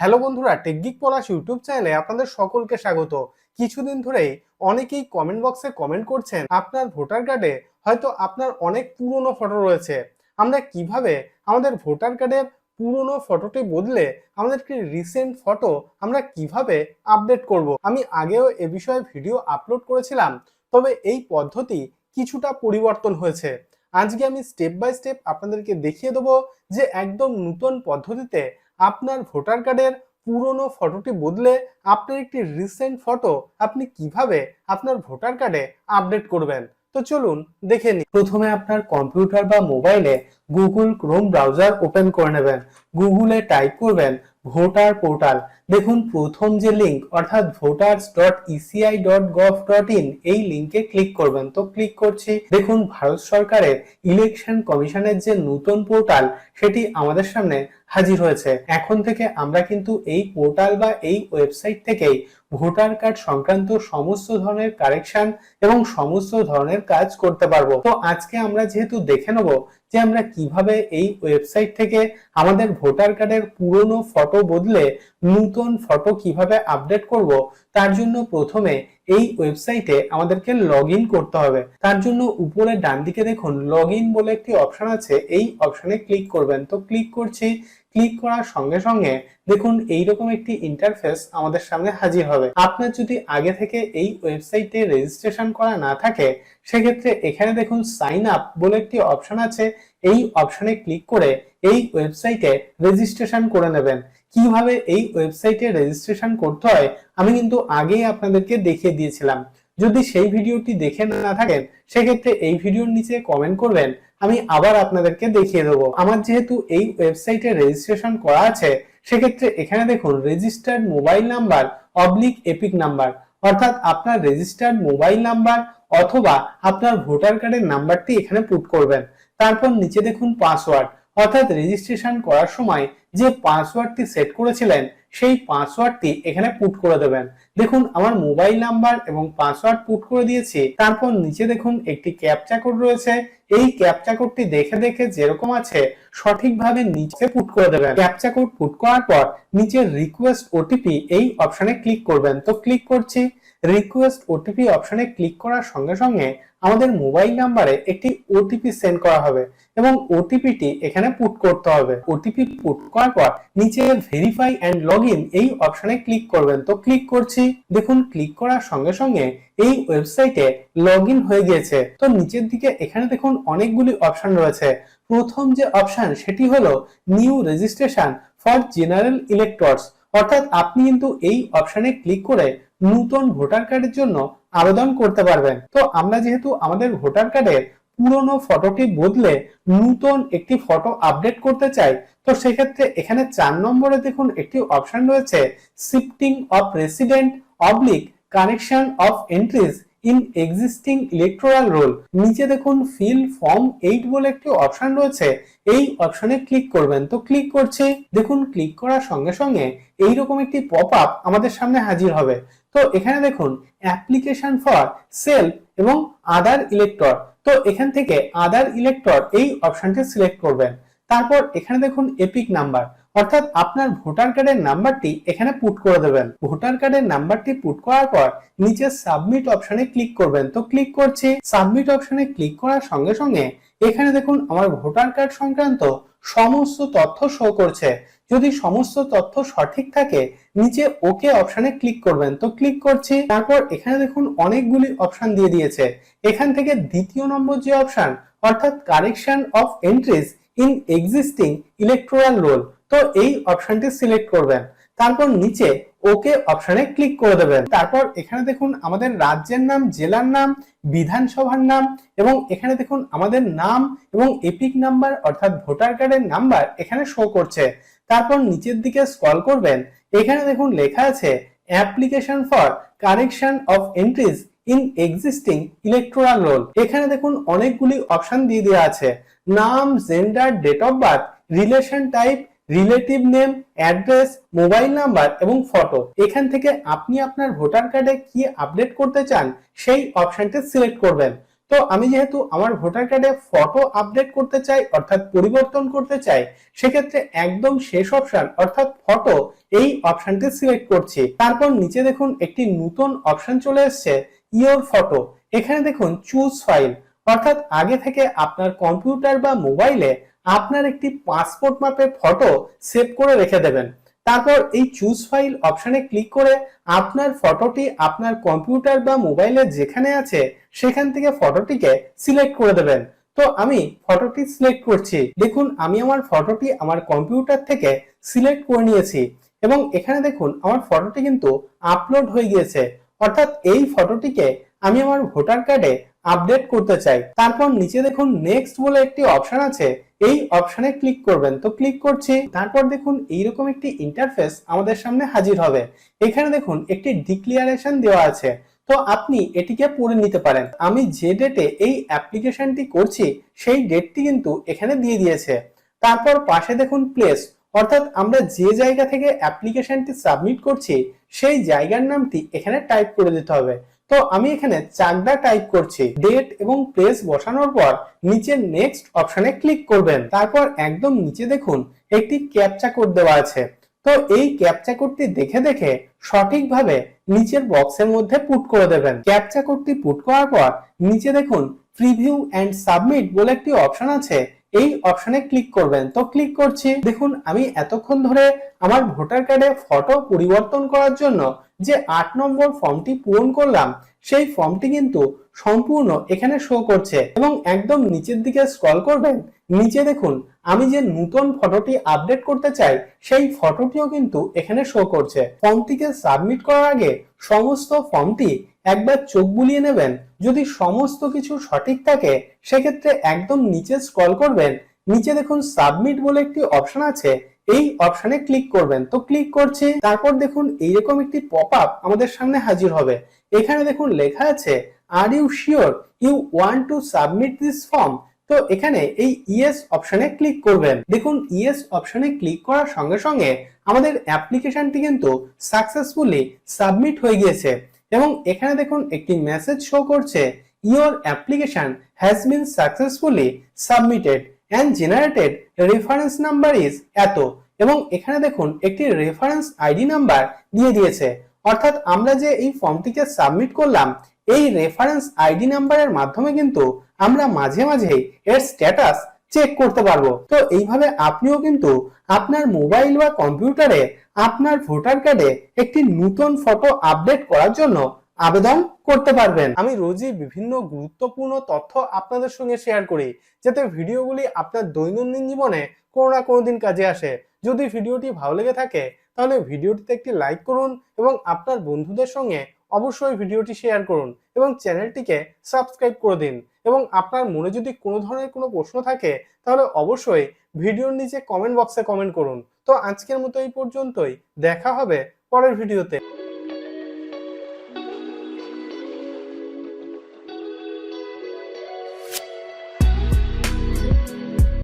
Hello বন্ধুরা টেকগিক পলাশ YouTube চ্যানেলে আপনাদের সকলকে স্বাগত। কিছুদিন ধরেই অনেকেই কমেন্ট বক্সে কমেন্ট করছেন, আপনার ভোটার কার্ডে হয়তো আপনার অনেক পুরনো ফটো রয়েছে। আমরা কীভাবে আমাদের ভোটার কার্ডের পুরনো ফটোটি বদলে আমাদের কি রিসেন্ট ফটো আমরা কীভাবে আপডেট করব? আমি আগেও এ বিষয়ে ভিডিও আপলোড করেছিলাম, তবে এই পদ্ধতি কিছুটা পরিবর্তন হয়েছে। আজকে আমি স্টেপ বাই স্টেপ আপনাদেরকে দেখিয়ে দেবো যে একদম নতুন পদ্ধতিতে আপনার ভোটার কার্ডের পুরনো ফটোটি বদলে আপনার একটি রিসেন্ট ফটো আপনি কীভাবে আপনার ভোটার কার্ডে আপডেট করবেন? তো চলুন দেখে নিই। প্রথমে আপনার কম্পিউটার বা মোবাইলে গুগল ক্রোম ব্রাউজার ওপেন করে নেবেন। গুগলে টাইপ করবেন ভোটার পোর্টাল দেখুন প্রথম যে লিংক অর্থাৎ voters dot ECI dot gov dot in এই লিঙ্কে ক্লিক করবেন। তো ক্লিক করছি। দেখুন ভারত সরকারের ইলেকশন কমিশনের যে নতুন পোর্টাল সেটি আমাদের সামনে হাজির হয়েছে। এখন থেকে আমরা কিন্তু এই পোর্টাল বা এই ওয়েবসাইট থেকেই ভোটার কার্ড সংক্রান্ত সমস্ত ধরনের কারেকশন এবং সমস্ত ধরনের কাজ করতে পারব। তো আজকে আমরা যেহেতু দেখে নেব যে আমরা কীভাবে এই ওয়েবসাইট থেকে আমাদের ভোটার কার্ডের পুরনো ফটো বদলে নতুন ফটো কীভাবে আপডেট করব, তার জন্য প্রথমে এই ওয়েবসাইটে আমাদেরকে লগ করতে হবে। তার জন্য উপরে ডান দিকে দেখুন লগ বলে একটি অপশন আছে, এই অপশানে ক্লিক করবেন। তো ক্লিক করছি ক্লিক করার সঙ্গে সঙ্গে দেখুন এইরকম একটি ইন্টারফেস আমাদের সামনে হাজির হবে। আপনার যদি আগে থেকে এই ওয়েবসাইটে রেজিস্ট্রেশন করা না থাকে, সেক্ষেত্রে এখানে দেখুন সাইন আপ বলে একটি অপশন আছে। এই অপশনে ক্লিক করে এই ওয়েবসাইটে রেজিস্ট্রেশন করে নেবেন। কীভাবে এই ওয়েবসাইটে রেজিস্ট্রেশন করতে হয়, আমি কিন্তু আগেই আপনাদেরকে দেখিয়ে দিয়েছিলাম। যদি সেই ভিডিওটি দেখে না থাকেন, সেক্ষেত্রে এই ভিডিওর নিচে কমেন্ট করবেন, আমি আবার আপনাদেরকে দেখিয়ে দেবো। আমার যেহেতু এই ওয়েবসাইটে রেজিস্ট্রেশন করা আছে, সেক্ষেত্রে এখানে দেখুন registered mobile number oblique EPIC number অর্থাৎ আপনার রেজিস্টার্ড মোবাইল নাম্বার অথবা আপনার ভোটার কার্ডের নাম্বারটি এখানে পুট করবেন। তারপর নিচে দেখুন পাসওয়ার্ড অর্থাৎ রেজিস্ট্রেশন করার সময় যে পাসওয়ার্ডটি সেট করেছিলেন, সেই পাসওয়ার্ডটি এখানে পুট করে দেবেন। দেখুন, আমার মোবাইল নাম্বার এবং পাসওয়ার্ড পুট করে দিয়েছি। তারপর নিচে দেখুন, একটি ক্যাপচা কোড রয়েছে। এই ক্যাপচা কোডটি দেখে দেখে যেরকম আছে, সঠিকভাবে নিচে পুট করে দেবেন। ক্যাপচা কোড পুট করার পর নিচে রিকোয়েস্ট ওটিপি এই অপশনে ক্লিক করবেন। তো ক্লিক করছি। রিকোয়েস্ট ওটিপি অপশনে ক্লিক করার সঙ্গে সঙ্গে আমাদের মোবাইল নাম্বারে একটি ওটিপি সেন্ড করা হবে এবং ওটিপিটি এখানে পুট করতে হবে। ওটিপি পুট করার পর নিচে ভেরিফাই অ্যান্ড লগ এই অপশনে ক্লিক করবেন। তো ক্লিক করছি, দেখুন ক্লিক করার সঙ্গে সঙ্গে এই ওয়েবসাইটে লগ হয়ে গিয়েছে। তো নিচের দিকে এখানে দেখুন অনেকগুলি অপশন রয়েছে। প্রথম যে অপশন সেটি হলো new registration for general electors অর্থাৎ আপনি কিন্তু এই অপশনে ক্লিক করে নতুন ভোটার কার্ডের জন্য আবেদন করতে পারবেন। তো আমরা যেহেতু আমাদের ভোটার কার্ডের পুরনো ফটোটি বদলে নতুন একটি ফটো আপডেট করতে চাই, তো সেক্ষেত্রে এখানে চার নম্বরে দেখুন একটি অপশন রয়েছে shifting of resident oblique correction of entries in existing electoral roll. নিচে দেখুন, ফিল ফর্ম এইট বলে একটি অপশন রয়েছে। এই অপশনে ক্লিক করবেন। তো ক্লিক করছি। দেখুন, ক্লিক করার সঙ্গে সঙ্গে এইরকম একটি পপ আপ আমাদের সামনে হাজির হবে। তো এখানে দেখুন, অ্যাপ্লিকেশন ফর সেলফ এবং আদার ইলেক্টর। তো এখান থেকে আদার ইলেক্টর এই অপশনটি সিলেক্ট করবেন। তারপর এখানে দেখুন, এপিক নাম্বার। অর্থাৎ আপনার ভোটার কার্ডের নাম্বারটি এখানে পুট করে দেবেন। ভোটার কার্ডের নাম্বারটি পুট করার পর নিচে সাবমিট অপশনে ক্লিক করবেন। তো ক্লিক করছি সাবমিট অপশনে ক্লিক করার সঙ্গে সঙ্গে এখানে দেখুন আমার ভোটার কার্ড সংক্রান্ত সমস্ত তথ্য শো করছে। যদি সমস্ত তথ্য সঠিক থাকে, নিচে ওকে অপশনে ক্লিক করবেন। তো ক্লিক করছি, তারপর এখানে দেখুন অনেকগুলি অপশন দিয়ে দিয়েছে। এখান থেকে দ্বিতীয় নম্বর যে অপশন অর্থাৎ correction of entries in existing electoral roll তো এই অপশনটি সিলেক্ট করবেন। তারপর নিচে ওকে অপশনে ক্লিক করে দেবেন। তারপর এখানে দেখুন আমাদের রাজ্যের নাম, জেলার নাম, বিধানসভার নাম এবং এখানে দেখুন আমাদের নাম এবং এপিক নাম্বার অর্থাৎ ভোটার কার্ডের নাম্বার এখানে শো করছে। তারপর নিচের দিকে স্ক্রল করবেন। এখানে দেখুন লেখা আছে application for correction of entries in existing electoral roll এখানে দেখুন অনেকগুলি অপশন দিয়ে দেওয়া আছে। নাম gender date of birth relation type relative name address mobile number এবং ফটো এখান থেকে আপনি আপনার ভোটার কার্ডে কি আপডেট করতে চান, সেই অপশনটি সিলেক্ট করবেন। তো আমি যেহেতু আমার ভোটার কার্ডে ফটো আপডেট করতে চাই, অর্থাৎ পরিবর্তন করতে চাই, সেক্ষেত্রে একদম শেষ অপশন অর্থাৎ ফটো এই অপশনটি সিলেক্ট করছি। তারপর নিচে দেখুন একটি নতুন অপশন চলে এসেছে ইওর ফটো এখানে দেখুন চুজ ফাইল অর্থাৎ আগে থেকে আপনার কম্পিউটার বা মোবাইলে আপনার একটি পাসপোর্ট মাপের ফটো সেভ করে রেখে দেবেন। তারপর এই চুজ ফাইল অপশনে ক্লিক করে আপনার ফটোটি আপনার কম্পিউটার বা মোবাইলে যেখানে আছে, সেখান থেকে ফটোটিকে সিলেক্ট করে দেবেন। তো আমি ফটোটি সিলেক্ট করছি। দেখুন, আমি আমার ফটোটি আমার কম্পিউটার থেকে সিলেক্ট করে নিয়েছি এবং এখানে দেখুন, আমার ফটোটি কিন্তু আপলোড হয়ে গিয়েছে। অর্থাৎ এই ফটোটিকে আমি আমার ভোটার কার্ডে আপডেট করতে চাই, তারপর নিচে দেখুন নেক্সট বলে একটি অপশন আছে, এই অপশনে ক্লিক করবেন। তো ক্লিক করছি, তারপর দেখুন এইরকম একটি ইন্টারফেস আমাদের সামনে হাজির হবে। এখানে দেখুন একটি ডিক্লিয়ারেশন দেওয়া আছে। তো আপনি এটিকে পড়ে নিতে পারেন। আমি যে ডেটে এই অ্যাপ্লিকেশনটি করছি, সেই ডেটটি কিন্তু এখানে দিয়ে দিয়েছে। তারপর পাশে দেখুন প্লেস অর্থাৎ আমরা যে জায়গা থেকে অ্যাপ্লিকেশনটি সাবমিট করছি, সেই জায়গার নামটি এখানে টাইপ করে দিতে হবে। তো আমি এখানে চাকদা টাইপ করছি ডেট এবং প্লেস বসানোর পর নিচে নেক্সট অপশনে ক্লিক করবেন। তারপর একদম নিচে দেখুন, একটি ক্যাপচা কোড দেওয়া আছে। তো এই ক্যাপচা কোডটি দেখে দেখে সঠিকভাবে নিচের বক্সের মধ্যে পুট করে দেবেন। ক্যাপচা কোডটি পুট করার পর নিচে দেখুন প্রিভিউ এন্ড সাবমিট বলে একটি অপশন আছে। এই অপশনে ক্লিক করবেন। তো ক্লিক করছি। দেখুন, আমি এতক্ষণ ধরে আমার ভোটার কার্ডে ফটো পরিবর্তন করার জন্য যে আট নম্বর ফর্মটি পূরণ করলাম, সেই ফর্মটি কিন্তু সম্পূর্ণ এখানে শো করছে। এবং একদম নিচের দিকে স্ক্রল করবেন, নিচে দেখুন, আমি যে নতুন ফটোটি আপডেট করতে চাই, সেই ফটোটিও কিন্তু এখানে শো করছে। ফর্মটিকে সাবমিট করার আগে সমস্ত ফর্মটি একবার চোখ বুলিয়ে নেবেন। যদি সমস্ত কিছু সঠিক থাকে, সেক্ষেত্রে একদম নিচে স্ক্রল করবেন। নিচে দেখুন সাবমিট বলে একটি অপশন আছে। এই অপশনে ক্লিক করবেন। তো ক্লিক করছি, তারপর দেখুন এইরকম একটি পপ আপ আমাদের সামনে হাজির হবে। এখানে দেখুন লেখা আছে are you sure you want to submit this form তো এখানে এই ইয়েস অপশনে ক্লিক করবেন। দেখুন ইয়েস অপশনে ক্লিক করার সঙ্গে সঙ্গে আমাদের অ্যাপ্লিকেশনটি কিন্তু সাকসেসফুলি সাবমিট হয়ে গিয়েছে। এবং এখানে দেখুন একটি মেসেজ শো করছে your application has been successfully submitted and generated reference number is এত। এবং এখানে দেখুন একটি রেফারেন্স আইডি নাম্বার দিয়ে দিয়েছে। অর্থাৎ আমরা যে এই ফর্মটিকে সাবমিট করলাম, এই রেফারেন্স আইডি নাম্বারের মাধ্যমে কিন্তু আমরা মাঝে মাঝে এর স্ট্যাটাস চেক করতে পারব। তো এইভাবে আপনিও কিন্তু আপনার মোবাইল বা কম্পিউটারে আপনার ভোটার কার্ডে একটি নতুন ফটো আপডেট করার জন্য আবেদন করতে পারবেন। আমি রোজই বিভিন্ন গুরুত্বপূর্ণ তথ্য আপনাদের সঙ্গে শেয়ার করি, যাতে ভিডিওগুলি আপনার দৈনন্দিন জীবনে কোনো না কোনো দিন কাজে আসে। যদি ভিডিওটি ভালো লেগে থাকে, তাহলে ভিডিওটিতে একটি লাইক করুন এবং আপনার বন্ধুদের সঙ্গে অবশ্যই ভিডিওটি শেয়ার করুন এবং চ্যানেলটিকে সাবস্ক্রাইব করে দিন। এবং আপনার মনে যদি কোনো ধরনের কোনো প্রশ্ন থাকে, তাহলে অবশ্যই ভিডিওর নিচে কমেন্ট বক্সে কমেন্ট করুন। তো আজকের মতো এই পর্যন্তই। দেখা হবে পরের ভিডিওতে।